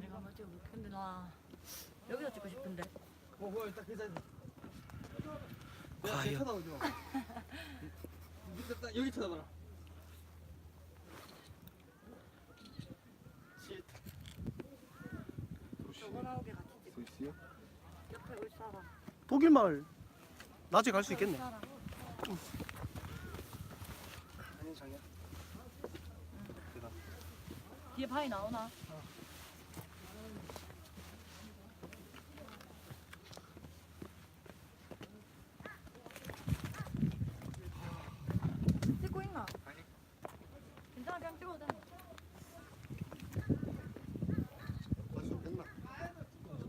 내가 한번 찍어볼게. 나 여기서 찍고 싶은데. 어, 그거 딱 계산. 과연. 야, 쳐다보지 마. 밑에 딱 여기 쳐다봐라. 같이 찍. 있어요? 올 사람. 독일 마을 낮에 갈 수 있겠네. 사람. 아니 장이야. 뒤에 바위 나오나? 찍고 있나? 아니. 괜찮아 그냥 찍어도 돼.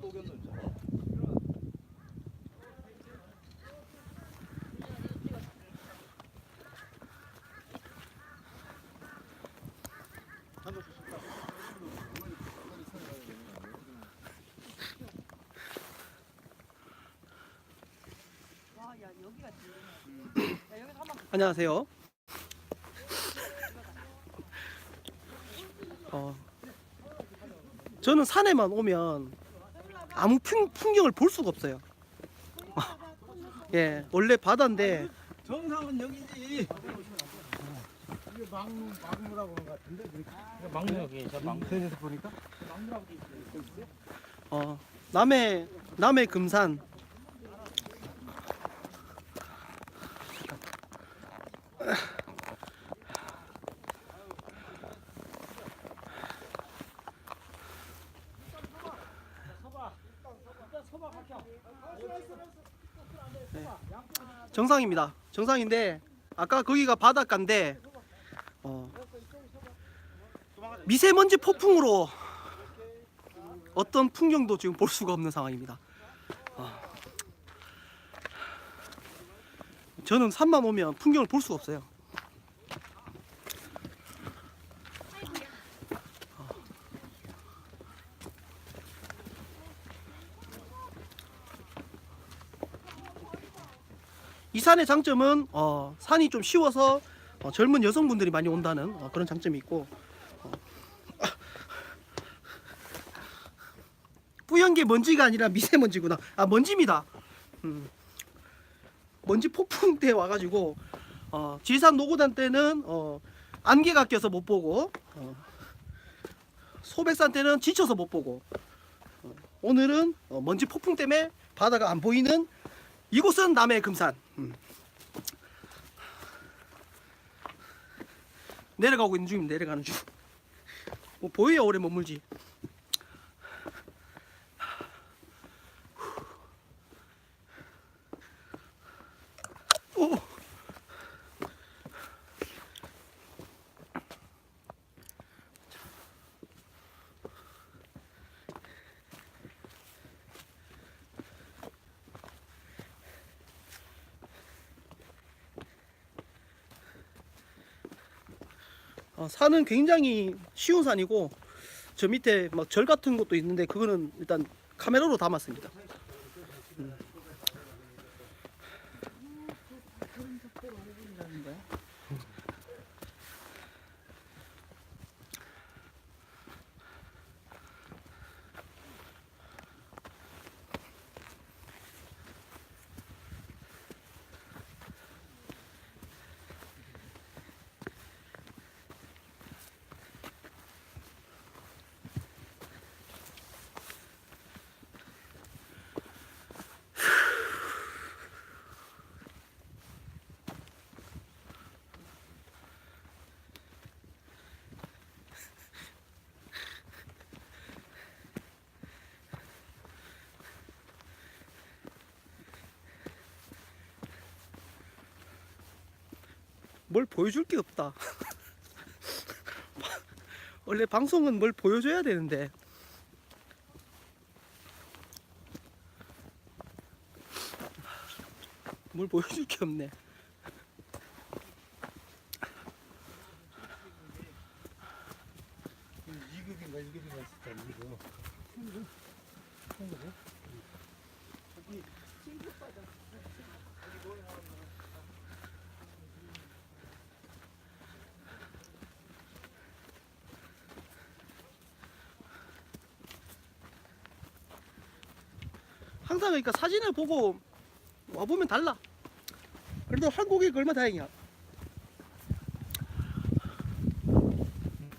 또 오겠노, 진짜. 와, 야 여기가 들리네. 야 여기서 한번 안녕하세요. 어, 저는 산에만 오면 아무 풍, 풍경을 볼 수가 없어요. 예, 원래 바다인데 정상은 여기지. 이게 막루라고 하는 것 같은데 막력이 저 막. 대에서 보니까 어, 남해 남해 금산 정상입니다. 정상인데 아까 거기가 바닷가인데 어, 미세먼지 폭풍으로 어떤 풍경도 지금 볼 수가 없는 상황입니다. 저는 산만 오면 풍경을 볼 수가 없어요. 이 산의 장점은 어, 산이 좀 쉬워서 어, 젊은 여성분들이 많이 온다는 어, 그런 장점이 있고 뿌연 게 먼지가 아니라 미세먼지구나. 아 먼지입니다. 음. 먼지 폭풍 때 와가지고 어, 지산 노고단 때는 어, 안개가 껴서 못 보고 어, 소백산 때는 지쳐서 못 보고 어, 오늘은 어, 먼지 폭풍 때문에 바다가 안 보이는 이곳은 남해 금산. 음. 내려가고 있는 중입니다. 내려가는 중. 뭐 보여야 오래 머물지. 어, 산은 굉장히 쉬운 산이고 저 밑에 막 절 같은 것도 있는데 그거는 일단 카메라로 담았습니다. 뭘 보여줄 게 없다. 원래 방송은 뭘 보여줘야 되는데. 뭘 보여줄 게 없네. 이급인가 1급인가 있을 때 이거 항상 그러니까 사진을 보고 와 보면 달라. 그래도 한국이 얼마 다행이야.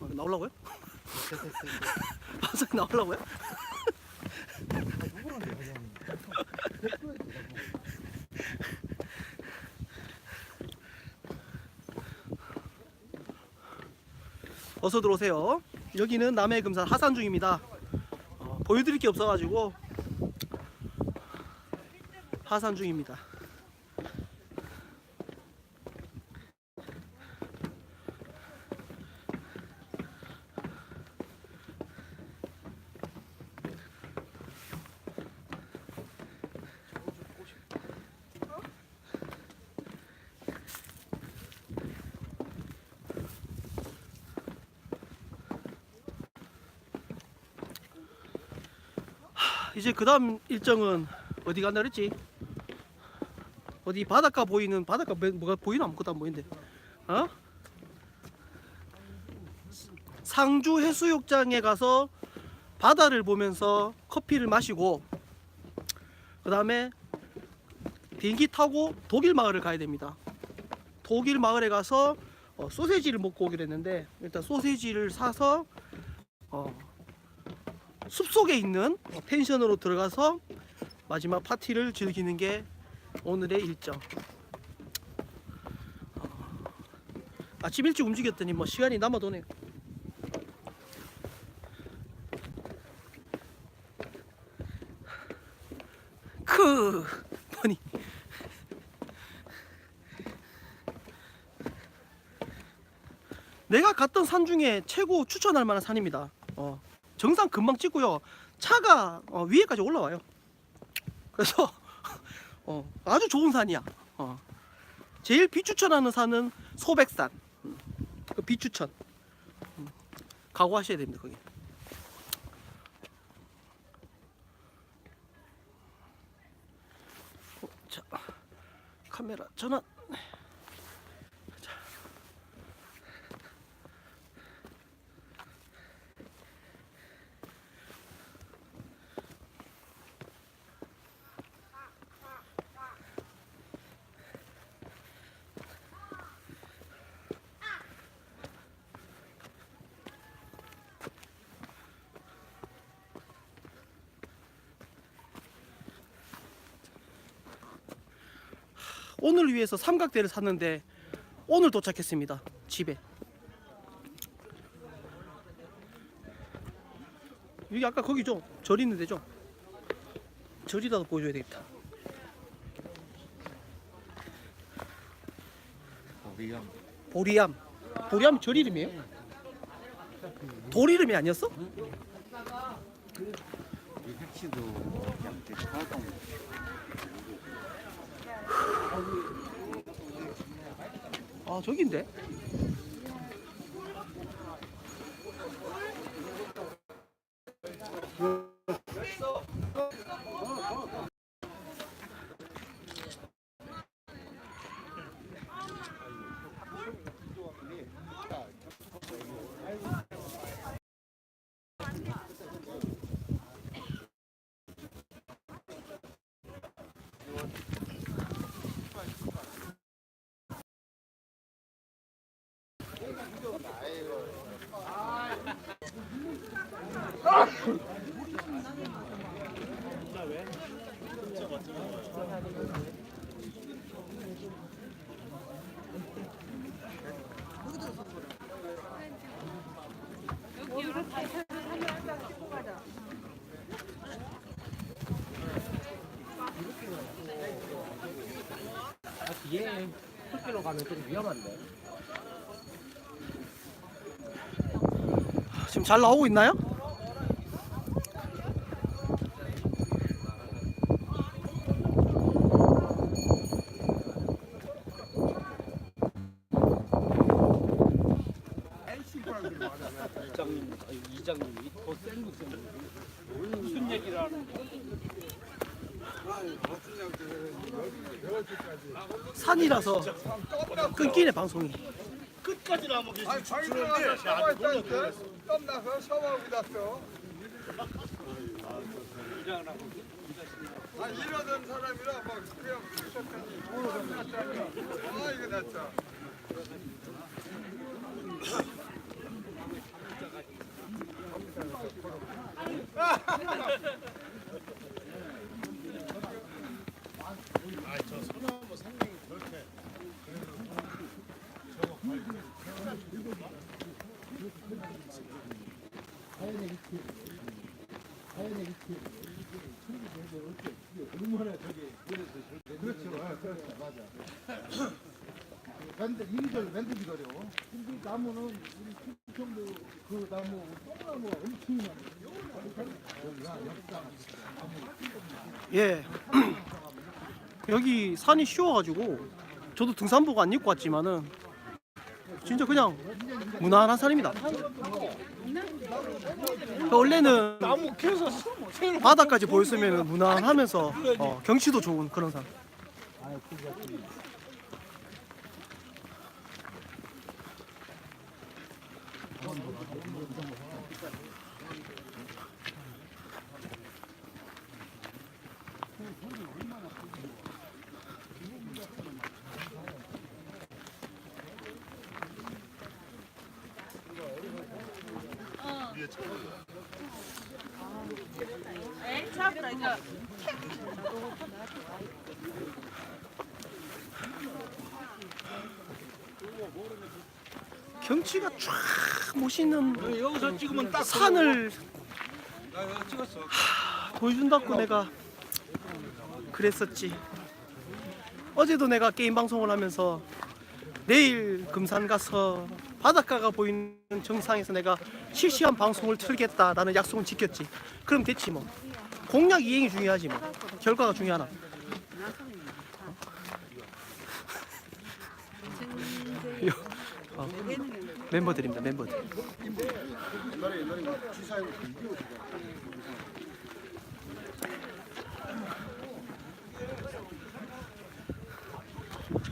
어, 나오려고요? 방송 나오려고요? 어서 들어오세요. 여기는 남해 금산 하산 중입니다. 어, 보여드릴 게 없어가지고 하산 중입니다. 이제 그 다음 일정은 어디 간다 그랬지? 어디 바닷가 보이는 바닷가 뭐- 뭐가 보이나? 아무것도 안 보이는데. 어? 상주 해수욕장에 가서 바다를 보면서 커피를 마시고 그 다음에 비행기 타고 독일 마을을 가야 됩니다. 독일 마을에 가서 어, 소세지를 먹고 오기로 했는데 일단 소세지를 사서 어, 숲속에 있는 어, 펜션으로 들어가서 마지막 파티를 즐기는 게 오늘의 일정. 어, 아침 일찍 움직였더니 뭐 시간이 남아도네요. 크 뭐니? 내가 갔던 산 중에 최고 추천할 만한 산입니다. 어, 정상 금방 찍고요. 차가 어, 위에까지 올라와요. 그래서 어, 아주 좋은 산이야. 어. 제일 비추천하는 산은 소백산. 음, 그 비추천. 음, 각오하셔야 됩니다. 거기. 어, 자, 카메라 전환. 오늘 위해서 삼각대를 샀는데 오늘 도착했습니다. 집에. 여기 아까 거기죠? 절 있는 데죠? 절이라도 보여줘야 되겠다. 보리암. 보리암 절 이름이에요? 돌 이름이 아니었어? 아 저긴데? 뒤에 숲길로 가면 좀 위험한데. 지금 잘 나오고 있나요? 아니, 이장님이 더센 무슨 무슨 얘기를 하는 거야? 산이라서 끊기네 방송이. 끝까지 나무 계시. 아니 방이 들어가서 샤워했다니까 땀 나서 샤워하고 났어 아 이러던 사람이라 막 그냥 아 이거 나 참. 아저 소나무 생명이 그렇게. 그렇죠 아, 그렇죠 맞아 근데 이리저리 만들기 어려워 근데 이 나무는 우리 충청도 그 나무 똥나무가 엄청 많아 예. 여기 산이 쉬워가지고 저도 등산복 안 입고 왔지만은 진짜 그냥 무난한 산입니다. 원래는 나무 캐서 바다까지 보였으면 무난하면서 어, 경치도 좋은 그런 산. 경치가 쫙 멋있는 여기서 찍으면 딱 산을 나 여기 찍었어. 보여준다고 내가 그랬었지. 어제도 내가 게임 방송을 하면서 내일 금산 가서 바닷가가 보이는 정상에서 내가 실시간 방송을 틀겠다라는 약속은 지켰지. 그럼 됐지 뭐. 공약 이행이 중요하지 뭐. 결과가 중요하나. 요, 어, 멤버들입니다 멤버들.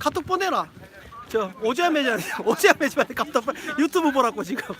카톡 보내라. 저 오지아 매장 오지아 매장한테 카톡 보내. 유튜브 보라고 지금.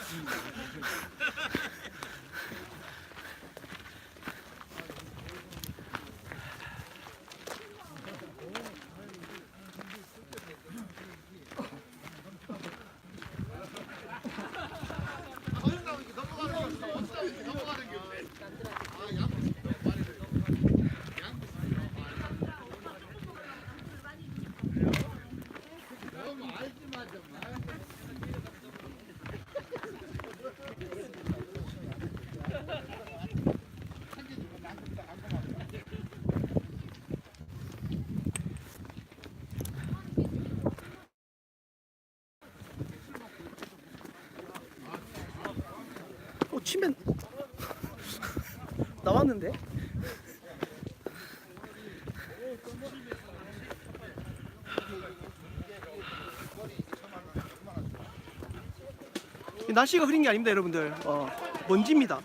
치면 나왔는데? 이 날씨가 흐린 게 아닙니다, 여러분들. 어, 먼지입니다.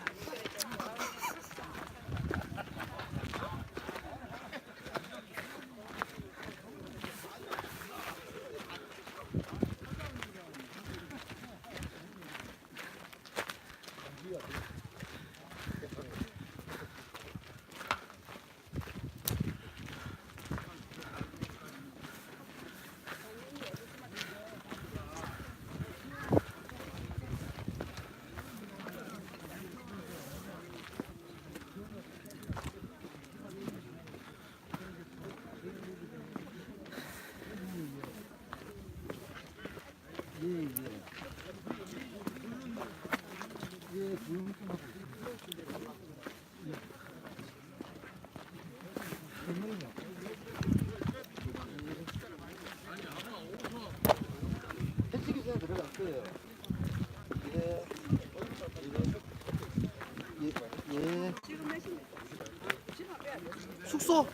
숙소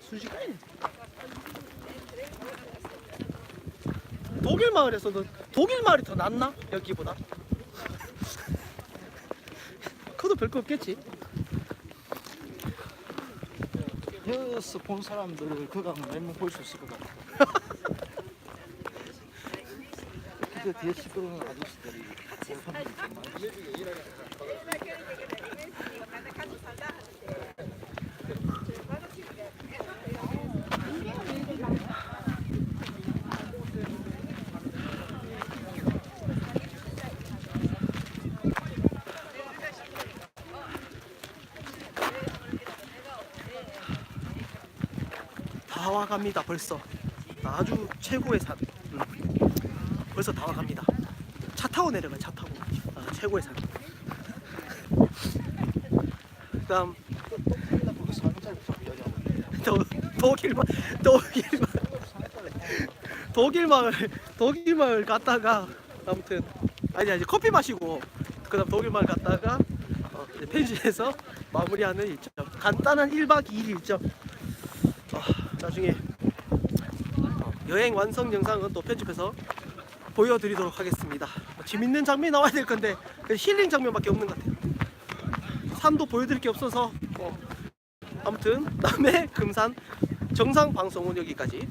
순식간이네. 독일 마을에서는 독일 마을이 더 낫나 여기보다? 커도 별거 없겠지. 여기서 본 사람들을 그강 몇명 볼 수 있을 것 같아. 근데 뒤에 시끄러운 아저씨들이 본 사람들이 좀 많이 다 와갑니다 벌써. 아주 최고의 산 음. 벌써 다 와갑니다. 차 타고 내려가요 차 타고. 아, 최고의 산 그다음. 도, 독일 마 독일 마을 독일 마을 갔다가 아무튼 아니 아니 커피 마시고 그다음 독일 마을 갔다가 어, 펜시에서 마무리하는 일정. 간단한 1박 2일 일정. 어, 나중에 어, 여행 완성 영상은 또 편집해서 보여드리도록 하겠습니다. 뭐 재밌는 장면이 나와야 될 건데 그 힐링 장면밖에 없는 것 같아요. 산도 보여드릴 게 없어서 어, 아무튼 남해 금산 정상 방송은 여기까지